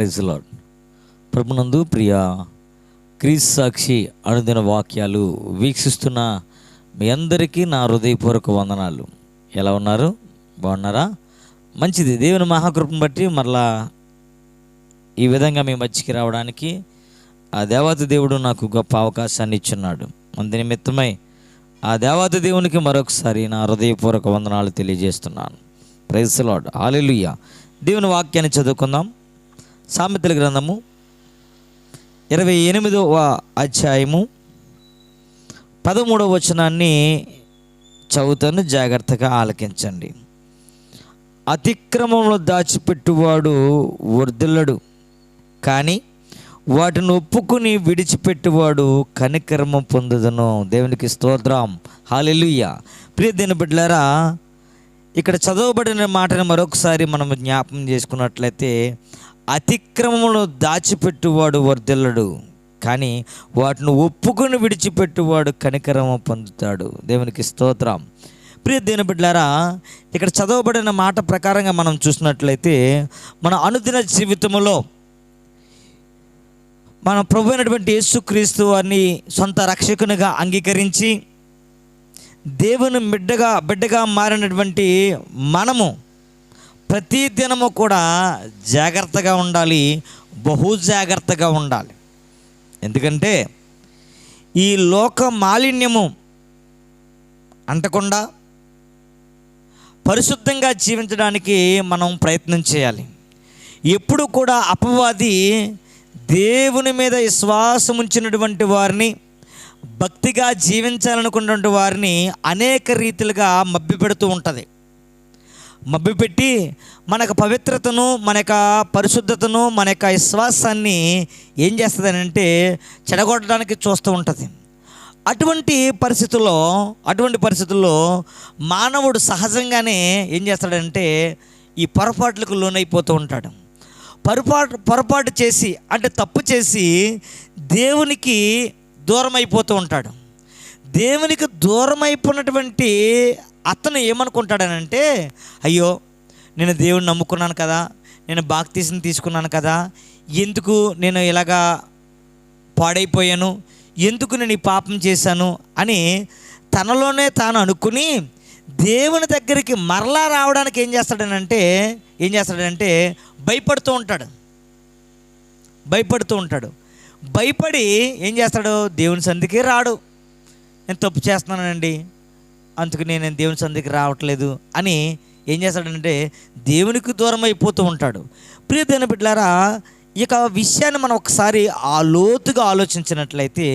Praise lord ప్రభునందు ప్రియ క్రీస్ సాక్షి అనుదిన వాక్యాలు వీక్షిస్తున్న మీ అందరికీ నా హృదయపూర్వక వందనాలు. ఎలా ఉన్నారు? బాగున్నారా? మంచిది. దేవుని మహాకృపను బట్టి మరలా ఈ విధంగా మీ మధ్యకి రావడానికి ఆ దేవత దేవుడు నాకు గొప్ప అవకాశాన్ని ఇచ్చున్నాడు. అందు నిమిత్తమై ఆ దేవత దేవునికి మరొకసారి నా హృదయపూర్వక వందనాలు తెలియజేస్తున్నాను. ప్రైజ్ లాడ్ ఆలెలుయ్య దేవుని వాక్యాన్ని చదువుకుందాం. సామెతల గ్రంథము ఇరవై ఎనిమిదవ అధ్యాయము పదమూడవ వచనాన్ని చదువుతాను జాగ్రత్తగా ఆలకించండి. అతిక్రమంలో దాచిపెట్టువాడు వర్ధిల్లడు కానీ వాటిని ఒప్పుకుని విడిచిపెట్టువాడు కనికర్మ పొందుదను. దేవునికి స్తోత్రం. హాలెలుయ్య ప్రియ దీని బిడ్డలారా ఇక్కడ చదవబడిన మాటను మరొకసారి మనం జ్ఞాపకం చేసుకున్నట్లయితే అతిక్రమంలో దాచిపెట్టువాడు వర్ధిల్లడు కానీ వాటిని ఒప్పుకొని విడిచిపెట్టువాడు కనికరమ పొందుతాడు. దేవునికి స్తోత్రం. ప్రియ దేని బిడ్డారా ఇక్కడ చదవబడిన మాట ప్రకారంగా మనం చూసినట్లయితే మన అనుదిన జీవితంలో మన ప్రభు అయినటువంటి యేసుక్రీస్తు వారిని సొంత రక్షకునిగా అంగీకరించి దేవుని బిడ్డగా బిడ్డగా మారినటువంటి మనము ప్రతి దినము కూడా జాగ్రత్తగా ఉండాలి బహు జాగ్రత్తగా ఉండాలి. ఎందుకంటే ఈ లోక మాలిన్యము అంటకుండా పరిశుద్ధంగా జీవించడానికి మనం ప్రయత్నం చేయాలి. ఎప్పుడు కూడా అపవాది దేవుని మీద విశ్వాసం ఉంచినటువంటి వారిని భక్తిగా జీవించాలనుకున్నటువంటి వారిని అనేక రీతిలుగా మభ్యపెడుతూ ఉంటుంది. మభ్యపెట్టి మన యొక్క పవిత్రతను మన యొక్క పరిశుద్ధతను మన యొక్క విశ్వాసాన్ని ఏం చేస్తుందనంటే చెడగొట్టడానికి చూస్తూ ఉంటుంది. అటువంటి పరిస్థితుల్లో అటువంటి పరిస్థితుల్లో మానవుడు సహజంగానే ఏం చేస్తాడంటే ఈ పొరపాట్లకు లోనైపోతూ ఉంటాడు. పొరపాటు పొరపాటు చేసి అంటే తప్పు చేసి దేవునికి దూరం అయిపోతూ ఉంటాడు. దేవునికి దూరం అయిపోయినటువంటి అతను ఏమనుకుంటాడనంటే అయ్యో నేను దేవుడిని నమ్ముకున్నాను కదా నేను బాక్తీసం తీసుకున్నాను కదా ఎందుకు నేను ఇలాగా పాడైపోయాను ఎందుకు నేను ఈ పాపం చేశాను అని తనలోనే తాను అనుకుని దేవుని దగ్గరికి మరలా రావడానికి ఏం చేస్తాడనంటే ఏం చేస్తాడంటే భయపడుతూ ఉంటాడు. భయపడుతూ ఉంటాడు. భయపడి ఏం చేస్తాడు? దేవుని సంధికి రాడు. నేను తప్పు చేస్తున్నానండి. అందుకు నేను దేవుని సందికి రావట్లేదు అని ఏం చేస్తాడంటే దేవునికి దూరం అయిపోతూ ఉంటాడు. ప్రియతైన దేని బిడ్డారా ఇక విషయాన్ని మనం ఒకసారి ఆ లోతుగా ఆలోచించినట్లయితే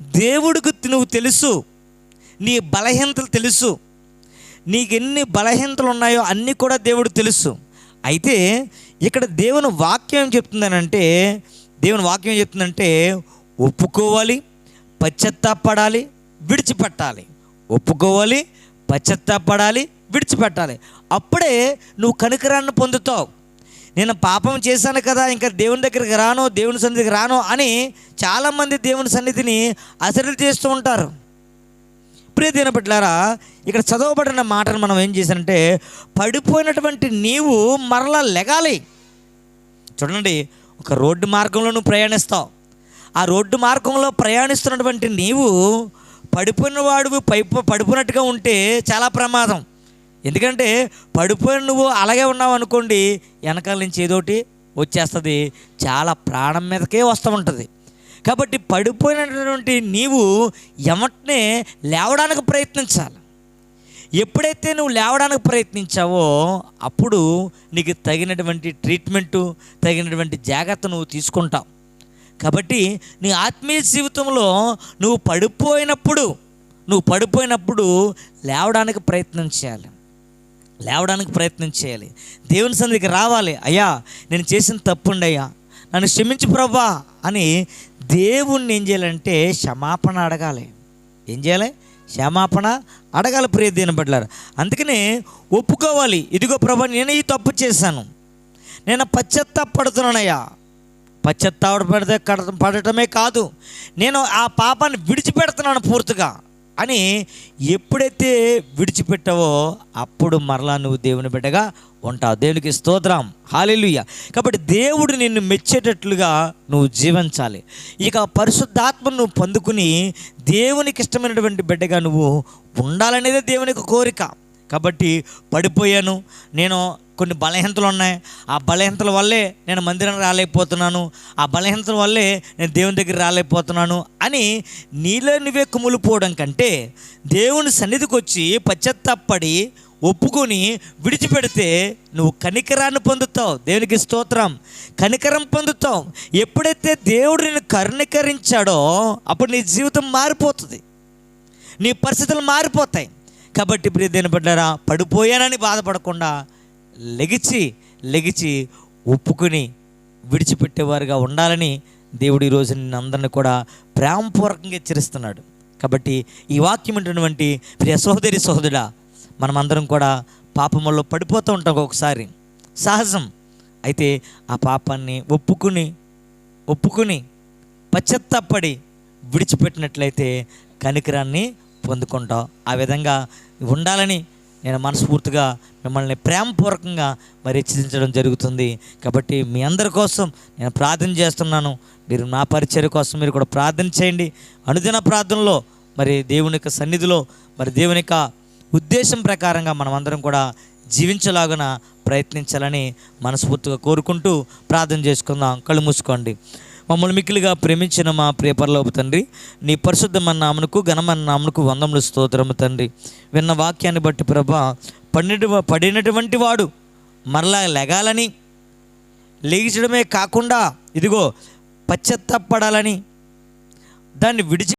దేవుడికి నువ్వు తెలుసు నీ బలహీనతలు తెలుసు నీకు ఎన్ని బలహీనతలు ఉన్నాయో అన్నీ కూడా దేవుడు తెలుసు. అయితే ఇక్కడ దేవుని వాక్యం ఏం చెప్తుందనంటే దేవుని వాక్యం ఏం చెప్తుందంటే ఒప్పుకోవాలి పశ్చత్తాపడాలి విడిచిపెట్టాలి. ఒప్పుకోవాలి పశ్చత్తాపడాలి విడిచిపెట్టాలి. అప్పుడే నువ్వు కనికరాన్ని పొందుతావు. నేను పాపం చేశాను కదా ఇంకా దేవుని దగ్గరికి రాను దేవుని సన్నిధికి రాను అని చాలామంది దేవుని సన్నిధిని అసలు చేస్తూ ఉంటారు. ప్రియ బిడ్డలారా ఇక్కడ చదవబడిన మాటను మనం ఏం చేశానంటే పడిపోయినటువంటి నీవు మరలా లెగాలి. చూడండి ఒక రోడ్డు మార్గంలో నువ్వు ప్రయాణిస్తావు. ఆ రోడ్డు మార్గంలో ప్రయాణిస్తున్నటువంటి నీవు పడిపోయిన వాడు పై పడిపోయినట్టుగా ఉంటే చాలా ప్రమాదం. ఎందుకంటే పడిపోయిన నువ్వు అలాగే ఉన్నావు అనుకోండి వెనకాల నుంచి ఏదోటి వచ్చేస్తుంది. చాలా ప్రాణం మీదకే వస్తూ ఉంటుంది. కాబట్టి పడిపోయినటువంటి నీవు ఎమటనే లేవడానికి ప్రయత్నించాలి. ఎప్పుడైతే నువ్వు లేవడానికి ప్రయత్నించావో అప్పుడు నీకు తగినటువంటి ట్రీట్మెంటు తగినటువంటి జాగ్రత్త నువ్వు తీసుకుంటావు. కాబట్టి నీ ఆత్మీయ జీవితంలో నువ్వు పడిపోయినప్పుడు నువ్వు పడిపోయినప్పుడు లేవడానికి ప్రయత్నం చేయాలి. లేవడానికి ప్రయత్నం చేయాలి. దేవుని సన్నిధికి రావాలి. అయ్యా నేను చేసిన తప్పుండి అయ్యా నన్ను క్షమించు ప్రభా అని దేవుణ్ణి ఏం చేయాలంటే క్షమాపణ అడగాలి. ఏం చేయాలి? క్షమాపణ అడగాలి ప్రియ దీని పడ్డారు అందుకనే ఒప్పుకోవాలి. ఇదిగో ప్రభా నేను ఈ తప్పు చేశాను. నేను పశ్చత్తాపడుతున్నానయ్యా. పశ్చత్తాపడ పడితే కడ- పడటమే కాదు. నేను ఆ పాపాన్ని విడిచిపెడుతున్నాను పూర్తిగా. అని ఎప్పుడైతే విడిచిపెట్టావో అప్పుడు మరలా నువ్వు దేవుని బిడ్డగా ఉంటావు. దేవునికి స్తోత్రం. హాలిలుయ్య కాబట్టి దేవుడు నిన్ను మెచ్చేటట్లుగా నువ్వు జీవించాలి. ఇక పరిశుద్ధాత్మను నువ్వు పొందుకుని దేవునికి ఇష్టమైనటువంటి బిడ్డగా నువ్వు ఉండాలనేదే దేవునికి కోరిక. కాబట్టి పడిపోయాను. నేను కొన్ని బలహీనతలు ఉన్నాయి ఆ బలహీనతల వల్లే నేను మందిరం రాలేకపోతున్నాను. ఆ బలహీనతల వల్లే నేను దేవుని దగ్గర రాలేకపోతున్నాను అని నీలో నువ్వే కుమిలిపోవడం కంటే దేవుని సన్నిధికి వచ్చి పశ్చత్తాపడి ఒప్పుకొని విడిచిపెడితే నువ్వు కనికరాన్ని పొందుతావు. దేవునికి స్తోత్రం. కనికరం పొందుతావు. ఎప్పుడైతే దేవుడు నిన్ను కరుణీకరించాడో అప్పుడు నీ జీవితం మారిపోతుంది. నీ పరిస్థితులు మారిపోతాయి. కాబట్టి ప్రియ దేని పడ్డారా పడిపోయానని బాధపడకుండా లెగిచి లెగిచి ఒప్పుకుని విడిచిపెట్టేవారుగా ఉండాలని దేవుడు ఈరోజు నిన్ను అందరిని కూడా ప్రేమపూర్వకంగా హెచ్చరిస్తున్నాడు. కాబట్టి ఈ వాక్యం ఉంటున్నటువంటి ప్రియ సహోదరి సహోదరుడా మనమందరం కూడా పాపముల్లో పడిపోతూ ఉంటాం ఒకసారి సహజం. అయితే ఆ పాపాన్ని ఒప్పుకుని ఒప్పుకుని పశ్చత్తాపడి విడిచిపెట్టినట్లయితే కనికరాన్ని పొందుకుంటాం. ఆ విధంగా ఉండాలని నేను మనస్ఫూర్తిగా మిమ్మల్ని ప్రేమపూర్వకంగా మరి హెచ్చరించడం జరుగుతుంది. కాబట్టి మీ అందరి కోసం నేను ప్రార్థన చేస్తున్నాను. మీరు నా పరిచర్య కోసం మీరు కూడా ప్రార్థన చేయండి. అనుదిన ప్రార్థనలో మరి దేవుని యొక్క సన్నిధిలో మరి దేవుని యొక్క ఉద్దేశం ప్రకారంగా మనమందరం కూడా జీవించలాగున ప్రయత్నించాలని మనస్ఫూర్తిగా కోరుకుంటూ ప్రార్థన చేసుకుందాం. కళ్ళు మూసుకోండి. మమ్మల్ని మిక్కిలిగా ప్రేమించిన మా ప్రియపరలోపు తండ్రి నీ పరిశుద్ధమన్న నామనకు ఘనమన్న నామనకు వందములు స్తోత్రము తండ్రి. విన్న వాక్యాన్ని బట్టి ప్రభా పడినటు పడినటువంటి వాడు మరలా లెగాలని లేగించడమే కాకుండా ఇదిగో పశ్చత్తపడాలని దాన్ని విడిచి